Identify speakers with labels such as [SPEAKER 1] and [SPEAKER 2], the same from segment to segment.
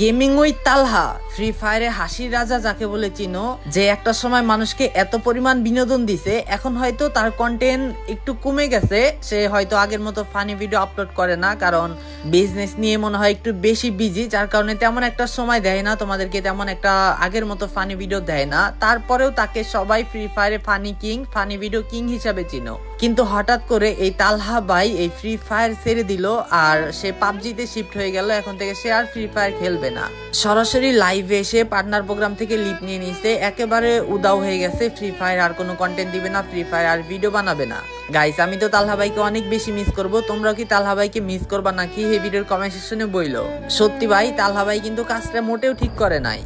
[SPEAKER 1] Gaming ওই তালহা। Free ফায়ারে হাসির রাজা যাকে বলে চিনো, যে একটা সময় মানুষকে এত পরিমাণ বিনোদন দিছে, এখন হয়তো তার কন্টেন্ট একটু কমে গেছে, সে হয়তো আগের মতো ফানি ভিডিও আপলোড করে না, কারণ বিজনেস নিয়ে মনে হয় একটু বেশি বিজি যার কারণে তেমন একটা সময় দেয় না, তোমাদেরকে তেমন একটা আগের মতো ফানি ভিডিও দেয় না। তারপরেও তাকে সবাই free ফায়ারে funny king funny video king হিসাবে চিনো। কিন্তু হঠাৎ করে এই তালহা ভাই এই ফ্রি ফায়ার ছেড়ে দিল আর সে পাবজিতে শিফট হয়ে গেল। এখন থেকে সে আর ফ্রি ফায়ার খেলবে না। সরাসরি লাইভে এসে পার্টনার প্রোগ্রাম থেকে লিপ নিয়ে নিছে। একেবারে উদাও হয়ে গেছে। ফ্রি ফায়ার আর কোনো কন্টেন্ট দিবে না। ফ্রি ফায়ার আর ভিডিও বানাবে না। গাইস আমি তো তালহা ভাইকে অনেক বেশি মিস করব। তোমরা কি তালহা ভাইকে মিস করবা নাকি? এই ভিডিওর কমেন্ট সেকশনে বইলো। সত্যি ভাই, তালহা ভাই কিন্তু কাজটা মোটেও ঠিক করে নাই।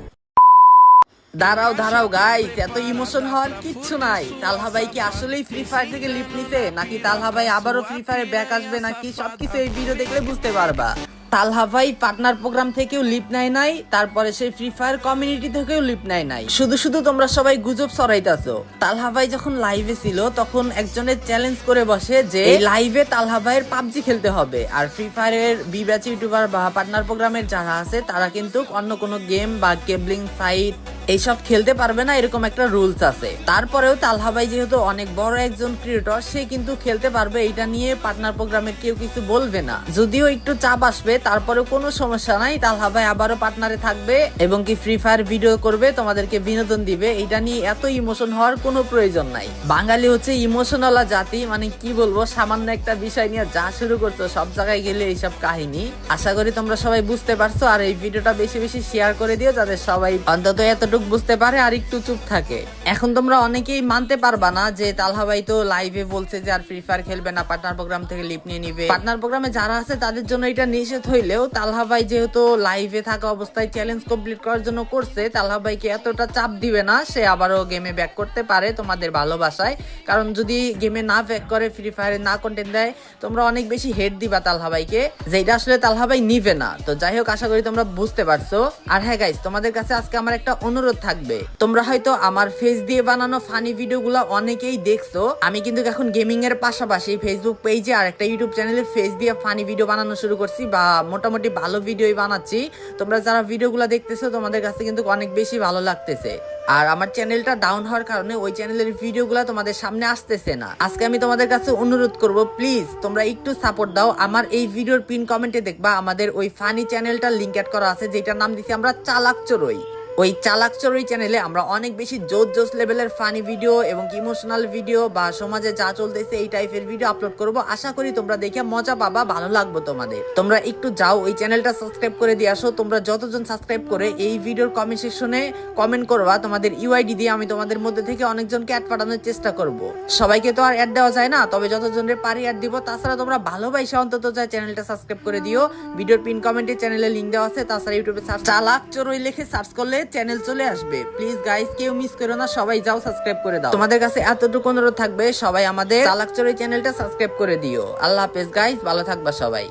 [SPEAKER 1] দাঁড়াও দাঁড়াও গাইস এত ইমোশন হওয়ার কিচ্ছু নাই। তালহা ভাই কি আসলেই ফ্রি ফায়ার থেকে লিপ নিতে নাকি তালহা ভাই আবারও ফ্রি ফায়ারে ব্যাক আসবে? নাকি সবকিছু এই ভিডিও দেখলে বুঝতে পারবা? তালহা ভাই পার্টনার প্রোগ্রাম থেকেও লিপ নেয় নাই, তারপরে সেই ফ্রি ফায়ার কমিউনিটি থেকেও লিপ নেয় নাই। শুধু শুধু তোমরা সবাই গুজব ছড়াইতাছো। তালহা ভাই যখন লাইভে ছিল, তখন একজনের চ্যালেঞ্জ করে বসে যে লাইভে তালহা ভাইয়ের পাবজি খেলতে হবে। আর ফ্রি ফায়ারের বি ব্যাচ ইউটিউবার বা পার্টনার প্রোগ্রামের যারা আছে, তারা কিন্তু অন্য কোনো গেম বা কেবলিং সাইট এইসব খেলতে পারবে না, এরকম একটা রুলস আছে। তারপরেও তালহা ভাই যেহেতু অনেক বড় একজন ক্রিয়েটর সে কিন্তু খেলতে পারবে এটা নিয়ে পার্টনার প্রোগ্রামের কেউ কিছু বলবে না। যদিও একটু চাপ আসবে তারপরে কোনো সমস্যা নাই, তালহা ভাই আবারও পার্টনারে থাকবে এবং কি ফ্রি ফায়ার ভিডিও করবে, তোমাদেরকে বিনোদন দিবে এটা নিয়ে এত ইমোশন হওয়ার কোনো প্রয়োজন নাই। বাঙালি হচ্ছে ইমোশনালা জাতি মানে কি বলব, সামান্য একটা বিষয় নিয়ে যা শুরু করছ, সব জায়গায় গেলে এইসব কাহিনী। আশা করি তোমরা সবাই বুঝতে পারছ, আর এই ভিডিওটা বেশি বেশি শেয়ার করে দিও, যাতে সবাই অন্তত এতটুকু বুঝতে পারে আর একটু চুপ থাকে। এখন তোমরা অনেকেই মানতে পারবা না যে তালহা ভাই তো লাইভে বলছে যে আর ফ্রি ফায়ার খেলবে না পার্টনার প্রোগ্রাম থেকে লিপ নিয়ে নিবে। পার্টনার প্রোগ্রামে যারা আছে, তাদের জন্য এটা নিষেধ হইলেও তালহা ভাই যেহেতু লাইভে থাকা অবস্থায় চ্যালেঞ্জ কমপ্লিট করার জন্য করছে, তালহা ভাইকে এতটা চাপ দিবে না, সে আবারও গেমে ব্যাক করতে পারে তোমাদের ভালোবাসায়। কারণ যদি গেমে না ব্যাক করে ফ্রি ফায়ারে না কন্টেন্ট দেয়, তোমরা অনেক বেশি হেড দিবা তালহা ভাইকে যেটা আসলে তালহা ভাই নিবে না। তো যাই হোক, আশা করি তোমরা বুঝতে পারছ। আর হ্যাঁ গাইস তোমাদের কাছে আজকে আমার একটা অনুরোধ থাকবে। তোমরা হয়তো আমার ফেস দিয়ে বানানো ফানি ভিডিওগুলো অনেকেই দেখছ। আমি কিন্তু এখন গেমিং এর পাশাপাশি ফেসবুক পেজে আর একটা ইউটিউব চ্যানেলে ফেস দিয়ে ফানি ভিডিও বানানো শুরু করছি বা মোটামুটি ভালো ভিডিওই বানাচ্ছি। তোমরা যারা ভিডিওগুলো দেখতেছো, তোমাদের কাছে কিন্তু অনেক বেশি ভালো লাগতেছে। আর আমার চ্যানেলটা ডাউন হওয়ার কারণে ওই চ্যানেলের ভিডিওগুলো তোমাদের সামনে আসতেছে না। আজকে আমি তোমাদের কাছে অনুরোধ করব প্লিজ তোমরা একটু সাপোর্ট দাও। আমার এই ভিডিওর পিন কমেন্টে দেখবা, আমাদের ওই ফানি চ্যানেলটার লিঙ্ক অ্যাড করা আছে, যেটার নাম দিছি আমরা চালাক চড়ই। ওই চালাক চড়ুই চ্যানেলে আমরা অনেক বেশি জোর জোস লেভেলের ফানি ভিডিও এবং ইমোশনাল ভিডিও বা সমাজে যা চলতেছে এই টাইপের ভিডিও আপলোড করব। আশা করি তোমরা দেখে মজা পাবা, ভালো লাগবে তোমাদের। তোমরা একটু যাও, ওই চ্যানেলটা সাবস্ক্রাইব করে দিয়ে আসো। তোমরা যতজন সাবস্ক্রাইব করে এই ভিডিওর কমেন্ট সেকশনে কমেন্ট করবা, তোমাদের ইউআইডি দিয়ে আমি তোমাদের মধ্যে থেকে অনেকজনকে অ্যাড পাঠানোর চেষ্টা করব। সবাইকে তো আর অ্যাড দেওয়া যায় না, তবে যতজনের পারি অ্যাড দিব, তাছাড়া তোমরা ভালোবাসে অন্তত যায় চ্যানেলটা সাবস্ক্রাইব করে দিও। ভিডিওর পিন কমেন্টে চ্যানেলের লিঙ্ক দেওয়া আছে, তাছাড়া ইউটিউবে চালাক চড়ুই লিখে সার্চ করলে চ্যানেল চলে আসবে। প্লিজ গাইস কেউ মিস করো না, সবাই যাও সাবস্ক্রাইব করে দাও। তোমাদের কাছে এতটুকু অনুরোধ থাকবে, সবাই আমাদের চালাক চড়ুই চ্যানেলটা সাবস্ক্রাইব করে দিও। আল্লাহ হাফেজ গাইস ভালো থাকবা সবাই।